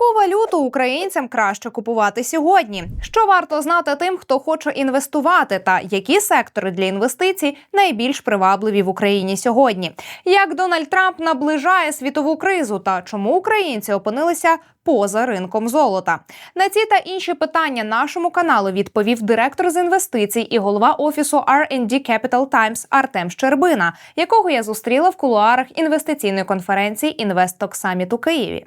Яку валюту українцям краще купувати сьогодні? Що варто знати тим, хто хоче інвестувати, та які сектори для інвестицій найбільш привабливі в Україні сьогодні? Як Дональд Трамп наближає світову кризу та чому українці опинилися поза ринком золота? На ці та інші питання нашому каналу відповів директор з інвестицій і голова офісу R&D Capital Times Артем Щербина, якого я зустріла в кулуарах інвестиційної конференції Інвесток Саміт у Києві.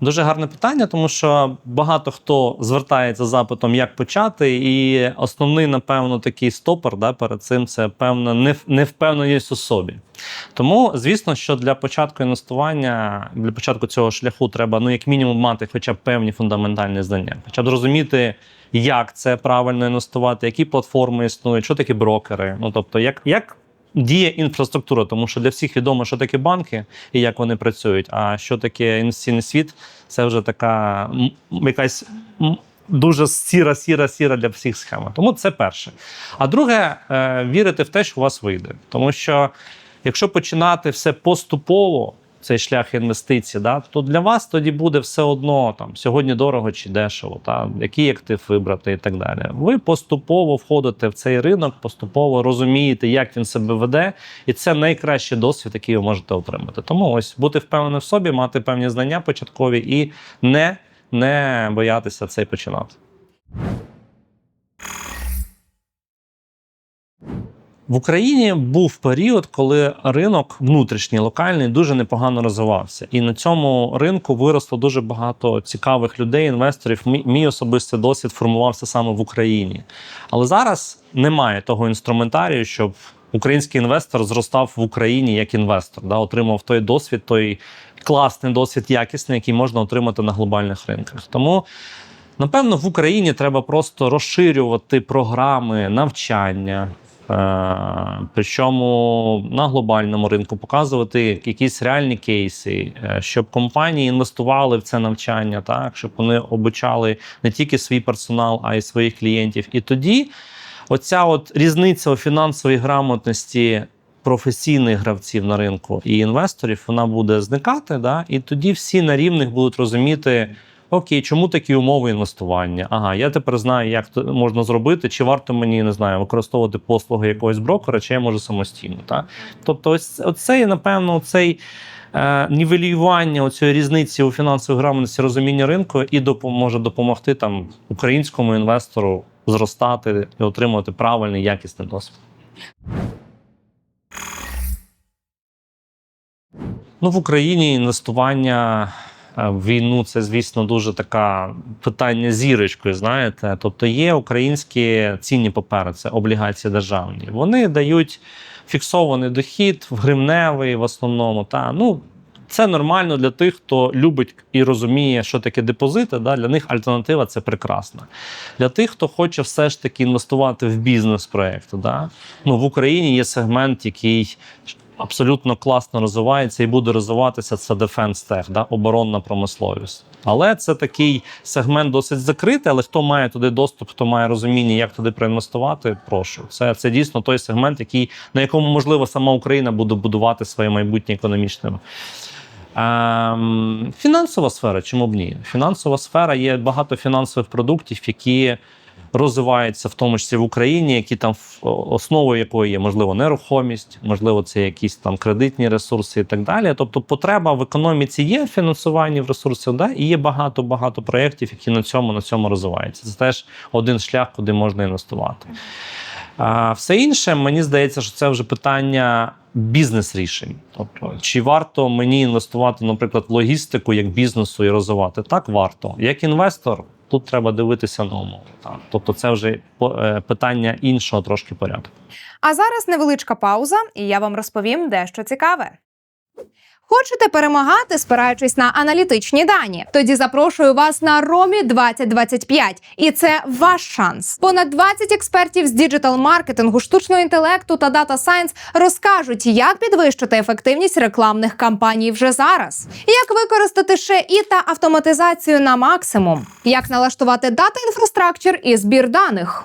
Дуже гарне питання, тому що багато хто звертається з запитом, як почати, і основний, напевно, такий стопор да, перед цим це певна нев- невпевненість у собі. Тому, звісно, що для початку інвестування, для початку цього шляху треба, ну, як мінімум, мати хоча б певні фундаментальні знання, хоча б розуміти, як це правильно інвестувати, які платформи існують, що таке брокери. Ну тобто, як, як діє інфраструктура, тому що для всіх відомо, що таке банки і як вони працюють. А що таке інвестиційний світ, це вже така якась. Дуже сіра, сіра, сіра для всіх схема. Тому це перше. А друге, е, вірити в те, що у вас вийде. Тому що якщо починати все поступово, цей шлях інвестицій, да, то для вас тоді буде все одно там сьогодні дорого чи дешево, та який актив вибрати і так далі. Ви поступово входите в цей ринок, поступово розумієте, як він себе веде, і це найкращий досвід, який ви можете отримати. Тому ось бути впевненим в собі, мати певні знання початкові і не, не боятися цей починати. В Україні був період, коли ринок внутрішній локальний дуже непогано розвивався, і на цьому ринку виросло дуже багато цікавих людей, інвесторів. Мій, особистий досвід формувався саме в Україні. Але зараз немає того інструментарію, щоб український інвестор зростав в Україні як інвестор, да, отримав той досвід, той класний досвід, якісний, який можна отримати на глобальних ринках. Тому Напевно, в Україні треба просто розширювати програми навчання. Е, Причому на глобальному ринку показувати якісь реальні кейси, е, щоб компанії інвестували в це навчання, так щоб вони обучали не тільки свій персонал, а й своїх клієнтів. І тоді оця от різниця у фінансовій грамотності професійних гравців на ринку і інвесторів вона буде зникати. Да? І тоді всі на рівних будуть розуміти. Окей, чому такі умови інвестування? Ага, я тепер знаю, як це можна зробити, чи варто мені не знаю, використовувати послуги якогось брокера, чи я можу самостійно. Так? Тобто, ось оцей, напевно, цей е, нівелювання цієї різниці у фінансовій грамотності розуміння ринку і допоможе допомогти там українському інвестору зростати і отримувати правильний якісний досвід. Ну, в Україні інвестування війну це, звісно, дуже таке питання зірочкою. Знаєте, тобто є українські цінні папери, це облігації державні. Вони дають фіксований дохід в гривневий в основному. Та ну це нормально для тих, хто любить і розуміє, що таке депозити. Да? Для них альтернатива це прекрасно. Для тих, хто хоче все ж таки інвестувати в бізнес-проект, да? ну в Україні є сегмент, який абсолютно класно розвивається і буде розвиватися це Defense Tech, да, оборонна промисловість. Але це такий сегмент досить закритий. Але хто має туди доступ, хто має розуміння, як туди проінвестувати, прошу. Це, це дійсно той сегмент, який на якому можливо сама Україна буде будувати своє майбутнє економічне. Ем, фінансова сфера, чому б ні? Фінансова сфера є багато фінансових продуктів, які розвиваються в тому числі в Україні, які там основою якої є можливо нерухомість, можливо, це якісь там кредитні ресурси і так далі. Тобто, потреба в економіці є в фінансуванні в ресурсах, да, і є багато багато проєктів, які на цьому на цьому розвиваються. Це теж один шлях, куди можна інвестувати. А все інше, мені здається, що це вже питання бізнес-рішень. Тобто, чи варто мені інвестувати, наприклад, в логістику як бізнесу і розвивати? Так, варто. Як інвестор, тут треба дивитися на умови. Так. Тобто, це вже е, питання іншого трошки порядку. А зараз невеличка пауза, і я вам розповім дещо цікаве. Хочете перемагати, спираючись на аналітичні дані? Тоді запрошую вас на Ромі 2025. І це ваш шанс. Понад 20 експертів з діджитал-маркетингу, штучного інтелекту та дата сайенс розкажуть, як підвищити ефективність рекламних кампаній вже зараз, як використати ще і та автоматизацію на максимум, як налаштувати дата інфраструктур і збір даних.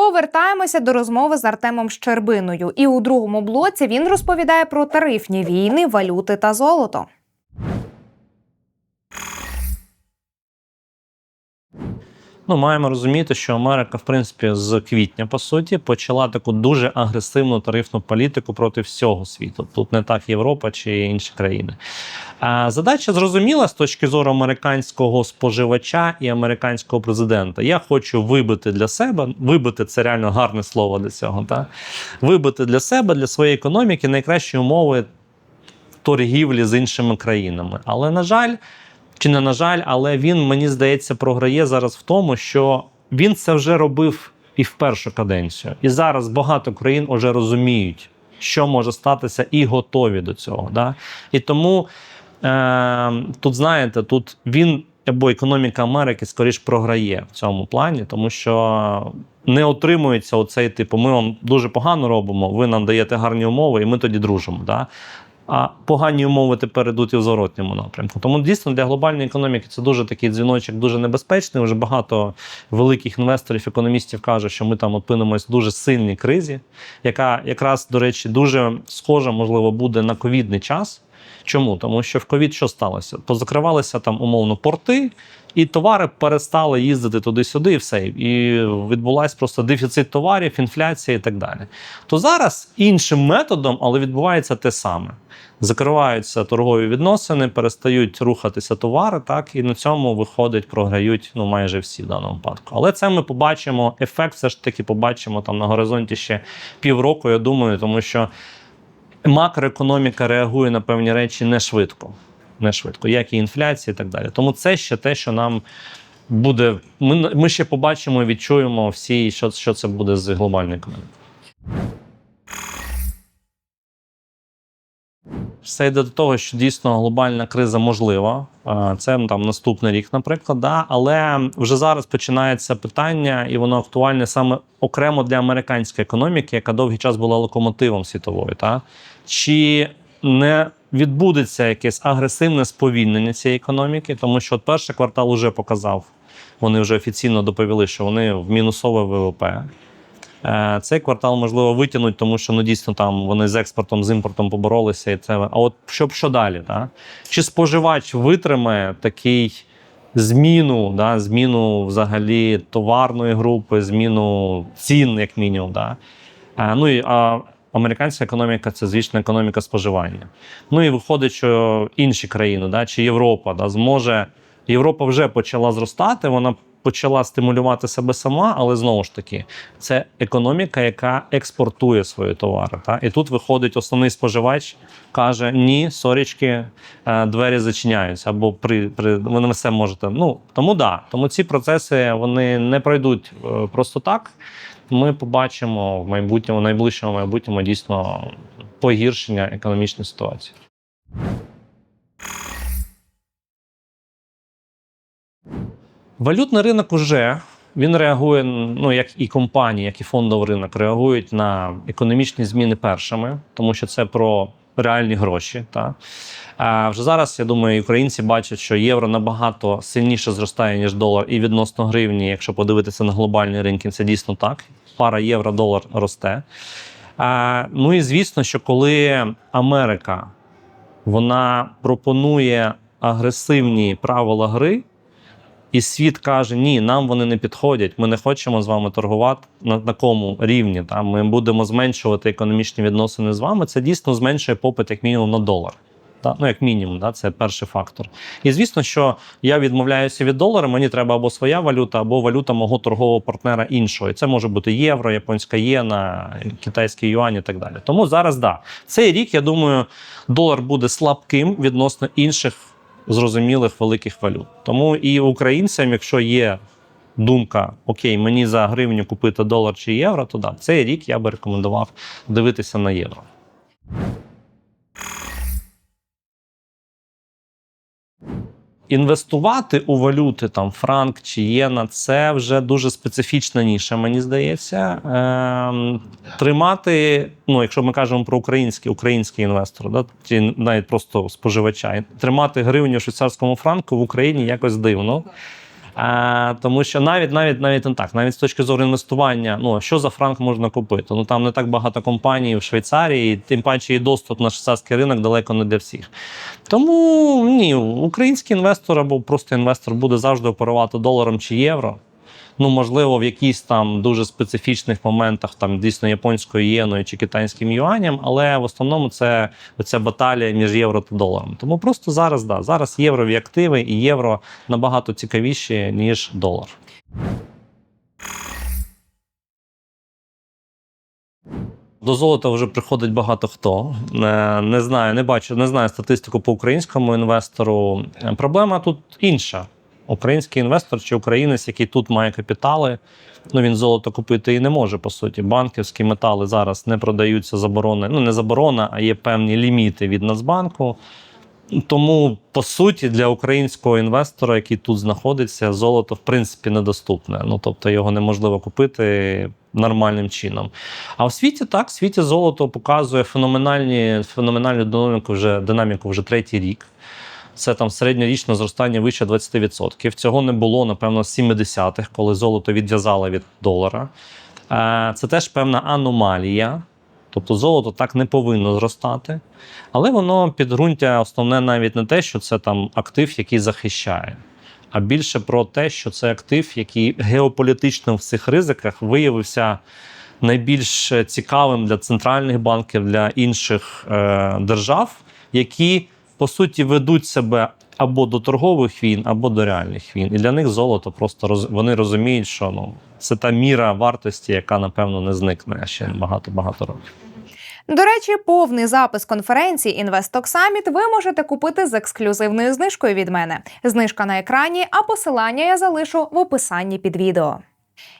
Повертаємося до розмови з Артемом Щербиною. І у другому блоці він розповідає про тарифні війни, валюти та золото. Ну, маємо розуміти, що Америка, в принципі, з квітня, по суті, почала таку дуже агресивну тарифну політику проти всього світу. Тут не так Європа чи інші країни. А задача зрозуміла з точки зору американського споживача і американського президента. Я хочу вибити для себе, вибити це реально гарне слово для цього. Так? Вибити для себе, для своєї економіки найкращі умови торгівлі з іншими країнами. Але на жаль, чи не на жаль, але він мені здається програє зараз в тому, що він це вже робив і в першу каденцію. І зараз багато країн вже розуміють, що може статися, і готові до цього. Да? І тому е, тут, знаєте, тут він або економіка Америки скоріш програє в цьому плані, тому що не отримується оцей типу: ми вам дуже погано робимо, ви нам даєте гарні умови, і ми тоді дружимо. Да? А погані умови тепер йдуть і в зворотньому напрямку. Тому дійсно для глобальної економіки це дуже такий дзвіночок, дуже небезпечний. Вже багато великих інвесторів, економістів кажуть, що ми там опинимось в дуже сильній кризі, яка якраз, до речі, дуже схожа, можливо, буде на ковідний час. Чому? Тому що в ковід що сталося? Позакривалися там умовно порти, і товари перестали їздити туди-сюди, і все. І відбулася просто дефіцит товарів, інфляція і так далі. То зараз іншим методом, але відбувається те саме. Закриваються торгові відносини, перестають рухатися товари, так і на цьому виходить, програють ну майже всі в даному випадку. Але це ми побачимо. Ефект все ж таки побачимо там на горизонті ще півроку. Я думаю, тому що макроекономіка реагує на певні речі не швидко, не швидко, як і інфляція, і так далі. Тому це ще те, що нам буде. Ми, ми ще побачимо і відчуємо всі, що, що це буде з глобальною економікою. Все йде до того, що дійсно глобальна криза можлива. Е, Це там наступний рік, наприклад. Да? Але вже зараз починається питання, і воно актуальне саме окремо для американської економіки, яка довгий час була локомотивом світової. Та? Чи не відбудеться якесь агресивне сповільнення цієї економіки, тому що от перший квартал вже показав, вони вже офіційно доповіли, що вони в мінусове ВВП. Е, Цей квартал можливо витягнуть, тому що ну дійсно там вони з експортом, з імпортом поборолися. І це а от що що далі? Да? Чи споживач витримає такий зміну, да, зміну взагалі товарної групи, зміну цін, як мінімум? Да? Е, Ну і а американська економіка це звісно економіка споживання. Ну і виходить, що інші країни, да, чи Європа да, зможе. Європа вже почала зростати, вона почала стимулювати себе сама, але знову ж таки, це економіка, яка експортує свої товари. Та? І тут виходить основний споживач, каже: Ні, сорічки, е, двері зачиняються, або при, при ви не все можете. Ну тому да, тому ці процеси вони не пройдуть е, просто так. Ми побачимо в майбутньому, в найближчому майбутньому дійсно погіршення економічної ситуації. Валютний ринок уже він реагує, ну як і компанії, як і фондовий ринок реагують на економічні зміни першими, тому що це про реальні гроші. Та. А вже зараз, я думаю, українці бачать, що євро набагато сильніше зростає, ніж долар, і відносно гривні, якщо подивитися на глобальні ринки, це дійсно так. Пара євро-долар росте. А, ну і звісно, що коли Америка вона пропонує агресивні правила гри. І світ каже: ні, нам вони не підходять. Ми не хочемо з вами торгувати на такому рівні. Там ми будемо зменшувати економічні відносини з вами. Це дійсно зменшує попит, як мінімум, на долар. Да? Ну, як мінімум, да? це перший фактор. І звісно, що я відмовляюся від долара, мені треба або своя валюта, або валюта мого торгового партнера іншого. І це може бути євро, японська єна, китайський юань і так далі. Тому зараз да. Цей рік, я думаю, долар буде слабким відносно інших зрозумілих великих валют. Тому і українцям, якщо є думка, окей, мені за гривню купити долар чи євро, то да, цей рік я би рекомендував дивитися на євро. Інвестувати у валюти там франк чи єна це вже дуже специфічна ніша, мені здається. Е, тримати, ну якщо ми кажемо про український український інвестор, да, чи навіть просто споживача, тримати гривню в швейцарському франку в Україні якось дивно. А, тому що навіть навіть навіть не так, навіть з точки зору інвестування, ну що за франк можна купити? Ну там не так багато компаній в Швейцарії, тим паче і доступ на швейцарський ринок далеко не для всіх. Тому ні, український інвестор або просто інвестор буде завжди оперувати доларом чи євро. Ну, можливо, в якісь там дуже специфічних моментах, там дійсно японською єною чи китайським юанем, але в основному це оця баталія між євро та доларом. Тому просто зараз да, зараз єврові активи і євро набагато цікавіші, ніж долар. До золота вже приходить багато хто. Е, Не знаю, не бачу, не знаю статистику по українському інвестору. Проблема тут інша. Український інвестор чи українець, який тут має капітали, ну він золото купити і не може. По суті, банківські метали зараз не продаються заборони. Ну не заборона, а є певні ліміти від Нацбанку. Тому, по суті, для українського інвестора, який тут знаходиться, золото в принципі недоступне. Ну тобто його неможливо купити нормальним чином. А в світі так, в світі золото показує феноменальні, феноменальну динаміку вже динаміку вже третій рік. Це там середньорічне зростання вище 20%. Цього не було, напевно, з 70-х, коли золото відв'язало від долара. Е, Це теж певна аномалія. Тобто золото так не повинно зростати. Але воно підґрунтя основне навіть не те, що це там актив, який захищає, а більше про те, що це актив, який геополітично в цих ризиках виявився найбільш цікавим для центральних банків, для інших е, держав, які по суті ведуть себе або до торгових війн, або до реальних війн. І для них золото просто роз... вони розуміють, що ну це та міра вартості, яка напевно не зникне ще багато багато років. До речі, повний запис конференції Інвесток Саміт ви можете купити з ексклюзивною знижкою від мене. Знижка на екрані, а посилання я залишу в описанні під відео.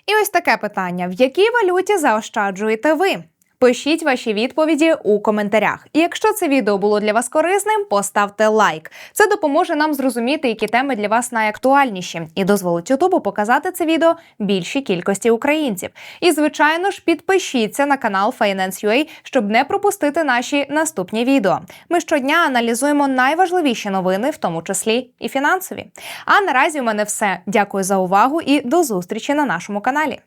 І ось таке питання: в якій валюті заощаджуєте ви? Пишіть ваші відповіді у коментарях. І якщо це відео було для вас корисним, поставте лайк. Це допоможе нам зрозуміти, які теми для вас найактуальніші, і дозволить Ютубу показати це відео більшій кількості українців. І звичайно ж, підпишіться на канал Finance.ua, щоб не пропустити наші наступні відео. Ми щодня аналізуємо найважливіші новини, в тому числі і фінансові. А наразі у мене все. Дякую за увагу і до зустрічі на нашому каналі.